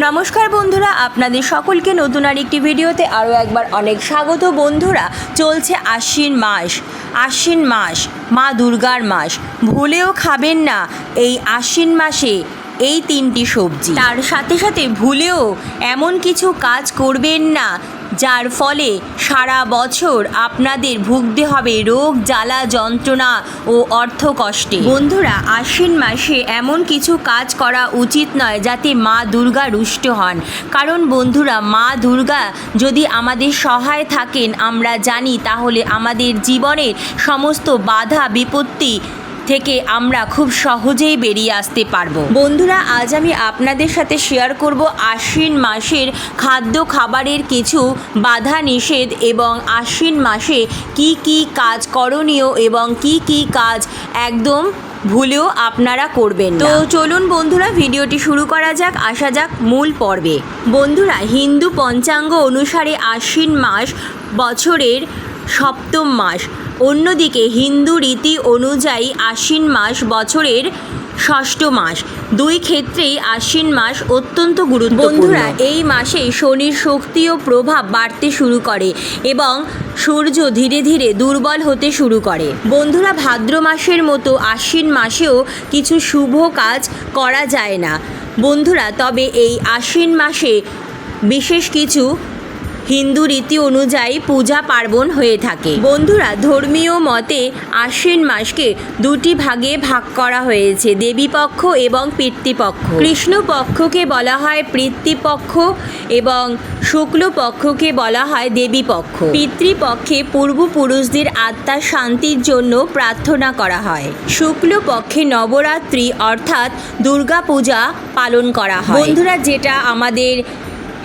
নমস্কার বন্ধুরা, আপনাদের সকলকে নতুন আর একটি ভিডিওতে আরও একবার অনেক স্বাগত বন্ধুরা। চলছে আশ্বিন মাস আশ্বিন মাস, মা দুর্গার মাস। ভুলেও খাবেন না এই আশ্বিন মাসে এই তিনটি সবজি। তার সাথে সাথে ভুলেও এমন কিছু কাজ করবেন না যার ফলে সারা বছর আপনাদের ভুগতে হবে রোগ, জ্বালা, যন্ত্রণা ও অর্থ কষ্টে বন্ধুরা, আশ্বিন মাসে এমন কিছু কাজ করা উচিত নয় যাতে মা দুর্গা রুষ্ট হন। কারণ বন্ধুরা, মা দুর্গা যদি আমাদের সহায় থাকেন, আমরা জানি তাহলে আমাদের জীবনের সমস্ত বাধা, বিপত্তি থেকে আমরা খুব সহজেই বেরিয়ে আসতে পারব। বন্ধুরা, আজ আমি আপনাদের সাথে শেয়ার করব আশ্বিন মাসের খাদ্য খাবারের কিছু বাধা নিষেধ এবং আশ্বিন মাসে কি কি কাজ করণীয় এবং কি কি কাজ একদম ভুলেও আপনারা করবেন তো চলুন বন্ধুরা, ভিডিওটি শুরু করা যাক। আসা যাক মূল পর্বে। বন্ধুরা, হিন্দু পঞ্চাঙ্গ অনুসারে আশ্বিন মাস বছরের সপ্তম মাস। অন্যদিকে হিন্দু রীতি অনুযায়ী আশ্বিন মাস বছরের ষষ্ঠ মাস। দুই ক্ষেত্রেই আশ্বিন মাস অত্যন্ত গুরুত্বপূর্ণ। বন্ধুরা, এই মাসে শনির শক্তি ও প্রভাব বাড়তে শুরু করে এবং সূর্য ধীরে ধীরে দুর্বল হতে শুরু করে। বন্ধুরা, ভাদ্র মাসের মতো আশ্বিন মাসেও কিছু শুভ কাজ করা যায় না। বন্ধুরা, তবে এই আশ্বিন মাসে বিশেষ কিছু হিন্দু রীতি অনুযায়ী পূজা পার্বণ হয়ে থাকে। বন্ধুরা ধর্মীয় মতে আশ্বিন মাসকে দুটি ভাগে ভাগ করা হয়েছে দেবীপক্ষ এবং পিতৃপক্ষ। কৃষ্ণপক্ষকে বলা হয় পিতৃপক্ষ এবং শুক্লপক্ষকে বলা হয় দেবীপক্ষ। পিতৃপক্ষে পূর্বপুরুষদের আত্মার শান্তির জন্য প্রার্থনা করা হয়। শুক্লপক্ষে নবরাত্রি অর্থাৎ দুর্গাপূজা পালন করা হয়। বন্ধুরা যেটা আমাদের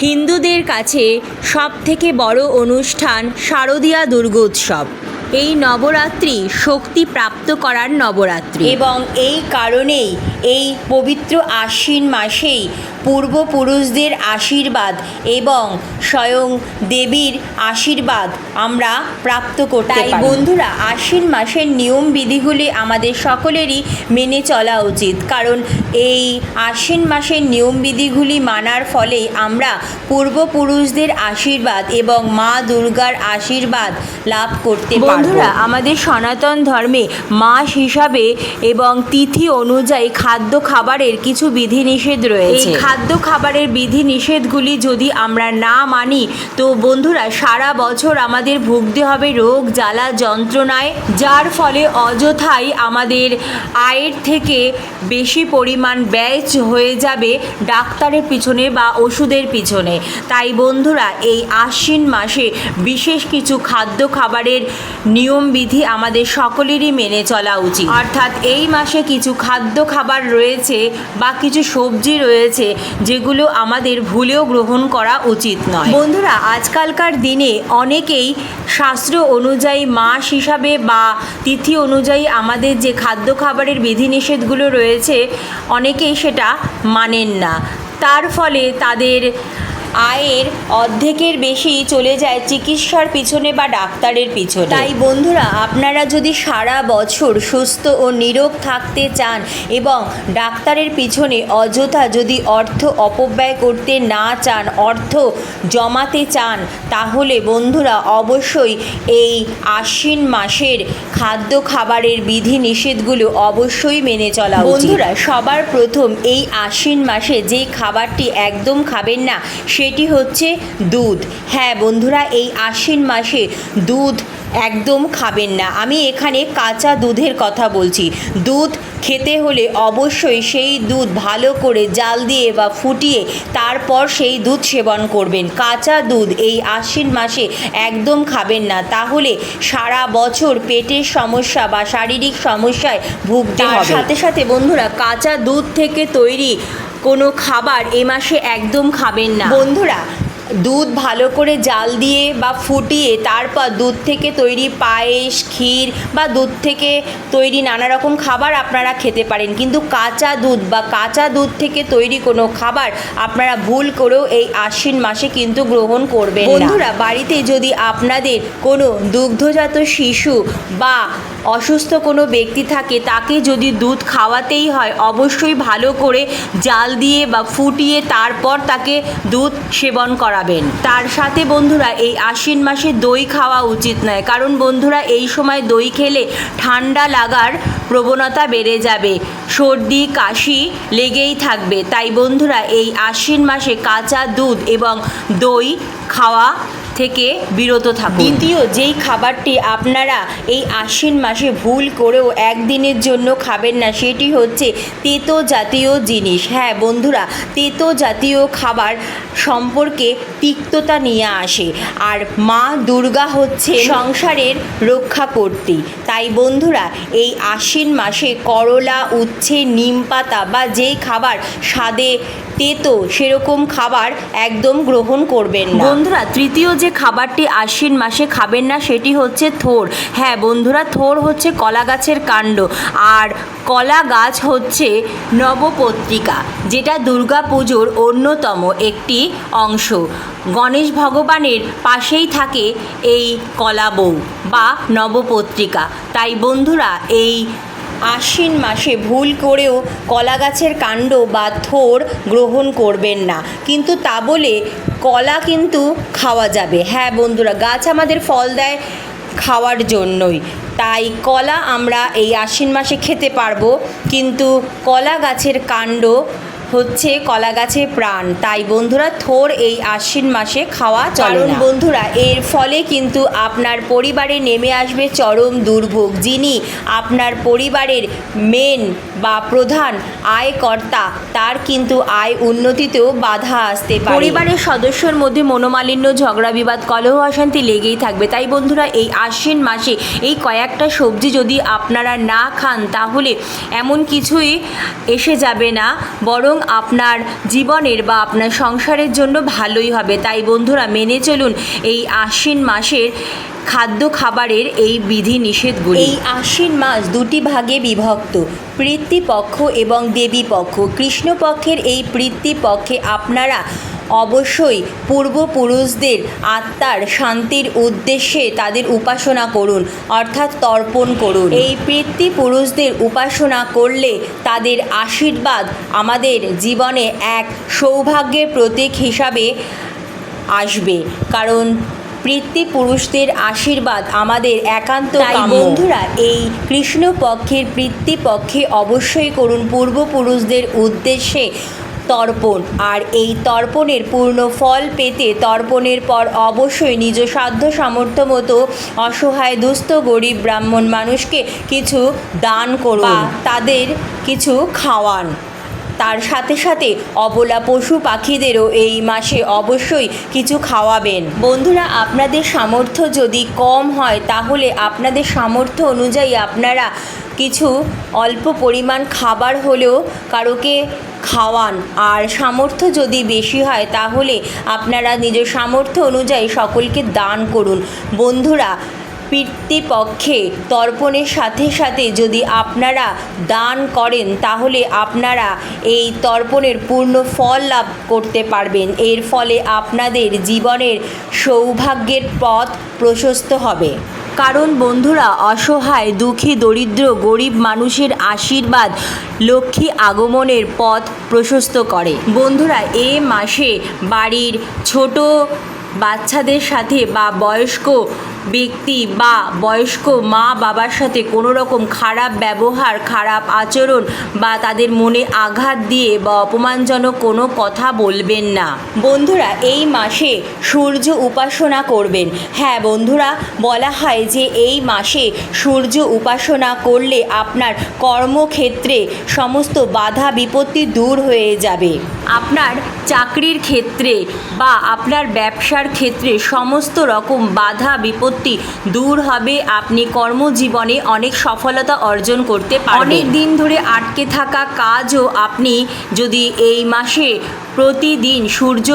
হিন্দুদের কাছে সবথেকে বড় অনুষ্ঠান শারদীয়া দুর্গোৎসব। এই নবরাত্রি শক্তি প্রাপ্ত করার নবরাত্রি। এবং এই কারণেই এই পবিত্র আশ্বিন মাসেই পূর্বপুরুষদের আশীর্বাদ এবং স্বয়ং দেবীর আশীর্বাদ আমরা প্রাপ্ত করতে তাই বন্ধুরা আশ্বিন মাসের নিয়ম বিধিগুলি আমাদের সকলেরই মেনে চলা উচিত। কারণ এই আশ্বিন মাসের নিয়ম বিধিগুলি মানার ফলেই আমরা পূর্বপুরুষদের আশীর্বাদ এবং মা দুর্গার আশীর্বাদ লাভ করতে বন্ধুরা আমাদের সনাতন ধর্মে মাস হিসাবে এবং তিথি অনুযায়ী খাদ্য খাবারের কিছু বিধিনিষেধ রয়েছে। এই খাদ্য খাবারের বিধি নিষেধগুলি যদি আমরা না মানি তো বন্ধুরা সারা বছর আমাদের ভুগতে হবে রোগ জ্বালা যন্ত্রণায় যার ফলে অযথাই আমাদের আয়ের থেকে বেশি পরিমাণ ব্যয় হয়ে যাবে ডাক্তারের পিছনে বা ওষুধের পিছনে। তাই বন্ধুরা এই আশ্বিন মাসে বিশেষ কিছু খাদ্য খাবারের নিয়মবিধি আমাদের সকলেরই মেনে চলা উচিত। অর্থাৎ এই মাসে কিছু খাদ্য খাবার রয়েছে বা কিছু সবজি রয়েছে যেগুলো আমাদের ভুলেও গ্রহণ করা উচিত নয়। বন্ধুরা, আজকালকার দিনে অনেকেই শাস্ত্র অনুযায়ী মাস হিসাবে বা তিথি অনুযায়ী আমাদের যে খাদ্য খাবারের বিধিনিষেধগুলো রয়েছে, অনেকেই সেটা মানেন না। তার ফলে তাদের আয়ের অর্ধেকের বেশি চলে যায় চিকিৎসার পিছনে বা ডাক্তারের পিছনে। তাই বন্ধুরা আপনারা যদি সারা বছর সুস্থ ও নিরোগ থাকতে চান এবং ডাক্তারের পিছনে অযথা যদি অর্থ অপব্যয় করতে না চান অর্থ জমাতে চান তাহলে বন্ধুরা অবশ্যই এই আশ্বিন মাসের খাদ্য খাবারের বিধি নিষেধগুলো অবশ্যই মেনে চলা বন্ধুরা সবার প্রথম এই আশ্বিন মাসে যে খাবারটি একদম খাবেন না সেটি হচ্ছে দুধ। হ্যাঁ বন্ধুরা এই আশ্বিন মাসে দুধ একদম খাবেন না। আমি এখানে কাঁচা দুধের কথা বলছি। দুধ খেতে হলে অবশ্যই সেই দুধ ভালো করে জাল দিয়ে বা ফুটিয়ে তারপর সেই দুধ সেবন করবেন। কাঁচা দুধ এই আশ্বিন মাসে একদম খাবেন না। তাহলে সারা বছর পেটের সমস্যা বা শারীরিক সমস্যায় ভুগতে হবে। সাথে সাথে বন্ধুরা কাঁচা দুধ থেকে তৈরি কোনো খাবার এ মাসে একদম খাবেন না। বন্ধুরা দুধ ভালো করে জাল দিয়ে বা ফুটিয়ে তারপর দুধ থেকে তৈরি পায়েস, ক্ষীর বা দুধ থেকে তৈরি নানা রকম খাবার আপনারা খেতে পারেন। কিন্তু কাঁচা দুধ বা কাঁচা দুধ থেকে তৈরি কোনো খাবার আপনারা ভুল করেও এই আশ্বিন মাসে কিন্তু গ্রহণ করবেন বন্ধুরা, বাড়িতে যদি আপনাদের কোনো দুগ্ধজাত শিশু বা অসুস্থ কোনো ব্যক্তি থাকে, তাকে যদি দুধ খাওয়াতেই হয়, অবশ্যই ভালো করে জাল দিয়ে বা ফুটিয়ে তারপর তাকে দুধ সেবন করাবেন তার সাথে বন্ধুরা, এই আশ্বিন মাসে দই খাওয়া উচিত নয়, কারণ বন্ধুরা, এই সময় দই খেলে ঠান্ডা লাগার প্রবণতা বেড়ে যাবে। সর্দি, কাশি লেগেই থাকবে। তাই বন্ধুরা, এই আশ্বিন মাসে কাঁচা দুধ এবং দই খাওয়া থেকে বিরত থাকুন। দ্বিতীয় যেই খাবারটি আপনারা এই আশ্বিন মাসে ভুল করেও একদিনের জন্য খাবেন না সেটি হচ্ছে তেতো জাতীয় জিনিস। হ্যাঁ বন্ধুরা তেতো জাতীয় খাবার সম্পর্কে তিক্ততা নিয়ে আসে। আর মা দুর্গা হচ্ছে সংসারের রক্ষা করতে তাই বন্ধুরা এই আশ্বিন মাসে করলা উচ্ছে নিম পাতা বা যেই খাবার স্বাদে তেতো সেরকম খাবার একদম গ্রহণ করবেন বন্ধুরা তৃতীয় যে খাবারটি আশ্বিন মাসে খাবেন না সেটি হচ্ছে থোর। হ্যাঁ বন্ধুরা, থোর হচ্ছে কলা গাছের কাণ্ড। আর কলা গাছ হচ্ছে নবপত্রিকা, যেটা দুর্গা পুজোর অন্যতম একটি অংশ। গণেশ ভগবানের পাশেই থাকে এই কলা বউ বা নবপত্রিকা। তাই বন্ধুরা, এই আশ্বিন মাসে ভুল করেও কলা গাছের কাণ্ড বা থোর গ্রহণ করবেন না। কিন্তু তা বলে কলা কিন্তু খাওয়া যাবে। হ্যাঁ বন্ধুরা, গাছ আমাদের ফল দেয় খাওয়ার জন্যই। তাই কলা আমরা এই আশ্বিন মাসে খেতে পারব। কিন্তু কলা গাছের কাণ্ড হচ্ছে কলা গাছের প্রাণ। তাই বন্ধুরা থোর এই আশ্বিন মাসে খাওয়া চলে বন্ধুরা এর ফলে কিন্তু আপনার পরিবারে নেমে আসবে চরম দুর্ভোগ যিনি আপনার পরিবারের মেন বা প্রধান আয়কর্তা তার কিন্তু আয় উন্নতিতেও বাধা আসতে পারে। পরিবারের সদস্যর মধ্যে মনোমালিন্য ঝগড়া বিবাদ কলহ অশান্তি লেগেই থাকবে। তাই বন্ধুরা এই আশ্বিন মাসে এই কয়েকটা সবজি যদি আপনারা না খান তাহলে এমন কিছুই এসে যাবে না বরং আপনার জীবনের বা আপনার সংসারের জন্য ভালোই হবে। তাই বন্ধুরা, মেনে চলুন এই আশ্বিন মাসের খাদ্য খাবারের এই বিধি নিষেধগুলি এই আশ্বিন মাস দুটি ভাগে বিভক্ত, পিতৃপক্ষ এবং দেবী পক্ষ কৃষ্ণপক্ষের এই পিতৃপক্ষে আপনারা অবশ্যই পূর্বপুরুষদের আত্মার শান্তির উদ্দেশ্যে তাদের উপাসনা করুন অর্থাৎ তর্পণ করুন। এই পিতৃপুরুষদের উপাসনা করলে তাদের আশীর্বাদ আমাদের জীবনে এক সৌভাগ্যের প্রতীক হিসাবে আসবে। কারণ পিতৃপুরুষদের আশীর্বাদ আমাদের একান্ত তাই বন্ধুরা এই কৃষ্ণপক্ষের পিতৃপক্ষে অবশ্যই করুন। পূর্বপুরুষদের উদ্দেশ্যে তর্পণ। আর এই তর্পণের পূর্ণ ফল পেতে তর্পণের পর অবশ্যই নিজ সাধ্য সামর্থ্য মতো অসহায়, দুস্থ, গরিব, ব্রাহ্মণ মানুষকে কিছু দান করুন বা তাদের কিছু খাওয়ান। তার সাথে সাথে অবলা পশু পাখিদেরও এই মাসে অবশ্যই কিছু খাওয়াবেন। বন্ধুরা, আপনাদের সামর্থ্য যদি কম হয়, তাহলে আপনাদের সামর্থ্য অনুযায়ী আপনারা কিছু অল্প পরিমাণ খাবার হলেও কারোকে খাওয়ান। আর সামর্থ্য যদি বেশি হয়, তাহলে আপনারা নিজের সামর্থ্য অনুযায়ী সকলকে দান করুন। বন্ধুরা পিতৃপক্ষে তর্পণের সাথে সাথে যদি আপনারা দান করেন, তাহলে আপনারা এই তর্পণের পূর্ণ ফল লাভ করতে পারবেন। এর ফলে আপনাদের জীবনের সৌভাগ্যের পথ প্রশস্ত হবে। কারণ বন্ধুরা, অসহায়, দুঃখী, দরিদ্র, গরিব মানুষের আশীর্বাদ লক্ষ্মী আগমনের পথ প্রশস্ত করে। বন্ধুরা, এ মাসে বাড়ির ছোট বাচ্চাদের সাথে বা বয়স্ক ব্যক্তি বা বয়স্ক মা বাবার সাথে কোনো রকম খারাপ ব্যবহার, খারাপ আচরণ বা তাদের মনে আঘাত দিয়ে বা অপমানজনক কোনো কথা বলবেন না। বন্ধুরা, এই মাসে সূর্য উপাসনা করবেন। হ্যাঁ বন্ধুরা, বলা হয় যে এই মাসে সূর্য উপাসনা করলে আপনার কর্মক্ষেত্রে সমস্ত বাধা বিপত্তি দূর হয়ে যাবে। আপনার চাকরির ক্ষেত্রে বা আপনার ব্যবসার ক্ষেত্রে সমস্ত রকম বাধা বিপত্তি দূর হবে। আপনি কর্মজীবনে অনেক সফলতা অর্জন করতে পারবেন। অনেক দিন ধরে আটকে থাকা কাজও আপনি যদি এই মাসে প্রতিদিন সূর্য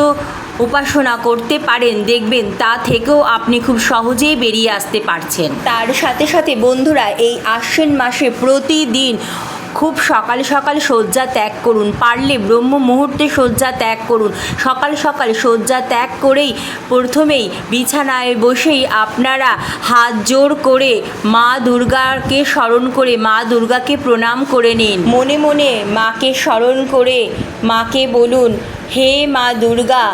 উপাসনা করতে পারেন দেখবেন তা থেকেও আপনি খুব সহজেই বেরিয়ে আসতে পারছেন। তার সাথে সাথে বন্ধুরা এই আশ্বিন মাসে প্রতিদিন খুব সকাল সকাল শয্যা ত্যাগ করুন। পারলে ব্রহ্ম মুহূর্তে শয্যা ত্যাগ করুন। সকাল সকাল শয্যা ত্যাগ করেই প্রথমেই বিছানায় বসেই আপনারা হাত জোড় করে মা দুর্গাকে স্মরণ করে, মা দুর্গাকে প্রণাম করে নিন। মনে মনে মাকে স্মরণ করে মাকে বলুন, হে মা দুর্গা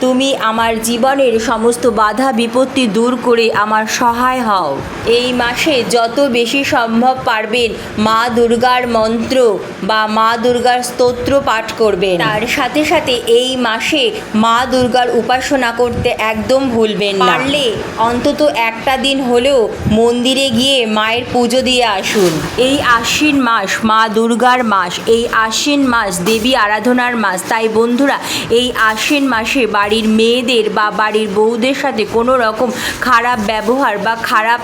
তুমি আমার জীবনের সমস্ত বাধা বিপত্তি দূর করে আমার সহায় হও। এই মাসে যত বেশি সম্ভব পারবেন মা দুর্গার মন্ত্র বা মা দুর্গার স্তোত্র পাঠ করবেন। তার সাথে সাথে এই মাসে মা দুর্গার উপাসনা করতে একদম ভুলবেন না। পারলে অন্তত একটা দিন হলেও মন্দিরে গিয়ে মায়ের পুজো দিয়ে আসুন। এই আশ্বিন মাস মা দুর্গার মাস, এই আশ্বিন মাস দেবী আরাধনার মাস। তাই বন্ধুরা, এই আশ্বিন মাসে বাড়ির মেয়েদের বা বাড়ির বউদের সাথে কোনো রকম খারাপ ব্যবহার বা খারাপ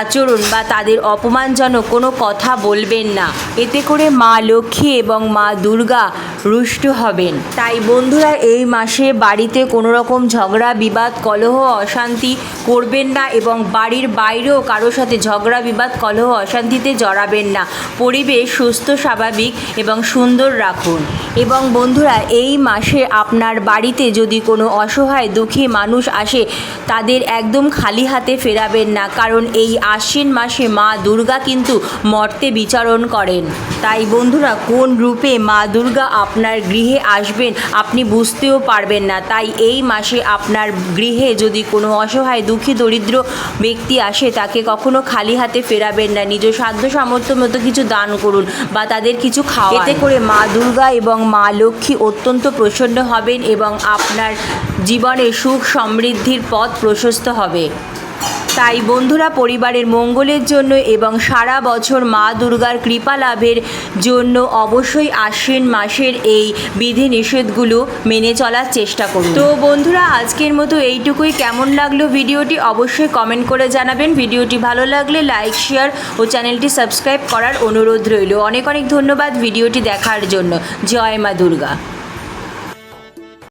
আচরণ বা তাদের অপমানজনক কোনো কথা বলবেন না। এতে করে মা লক্ষ্মী এবং মা দুর্গা রুষ্ট হবেন। তাই বন্ধুরা, এই মাসে বাড়িতে কোনো রকম ঝগড়া, বিবাদ, কলহ, অশান্তি করবেন না এবং বাড়ির বাইরেও কারোর সাথে ঝগড়া, বিবাদ, কলহ, অশান্তিতে জড়াবেন না। পরিবেশ সুস্থ, স্বাভাবিক এবং সুন্দর রাখুন। এবং বন্ধুরা, এই মাসে আপনার বাড়িতে যদি কোনো অসহায় দুঃখী মানুষ আসে, তাদের একদম খালি হাতে ফেরাবেন না। কারণ এই আশ্বিন মাসে মা দুর্গা কিন্তু মর্তে বিচারণ করেন। তাই বন্ধুরা, কোন রূপে মা দুর্গা আপনার গৃহে আসবেন আপনি বুঝতেও পারবেন না। তাই এই মাসে আপনার গৃহে যদি কোনো অসহায় দুঃখী দরিদ্র ব্যক্তি আসে, তাকে কখনো খালি হাতে ফেরাবেন না। নিজ সাধ্য সামর্থ্য মতো কিছু দান করুন বা তাদের কিছু খাওয়া এতে করে মা দুর্গা এবং মা লক্ষ্মী অত্যন্ত প্রসন্ন হবেন এবং আপনার জীবনে সুখ সমৃদ্ধির পথ প্রশস্ত হবে। তাই বন্ধুরা, পরিবারের মঙ্গলের জন্য এবং সারা বছর মা দুর্গার কৃপা লাভের জন্য অবশ্যই আশ্বিন মাসের এই বিধি নিষেধগুলো মেনে চলার চেষ্টা করুন। তো বন্ধুরা, আজকের মতো এইটুকুই। কেমন লাগল ভিডিওটি অবশ্যই কমেন্ট করে জানাবেন। ভিডিওটি ভালো লাগলে লাইক শেয়ার ও চ্যানেলটি সাবস্ক্রাইব করার অনুরোধ রইল। অনেক অনেক ধন্যবাদ ভিডিওটি দেখার জন্য। জয় মা দুর্গা।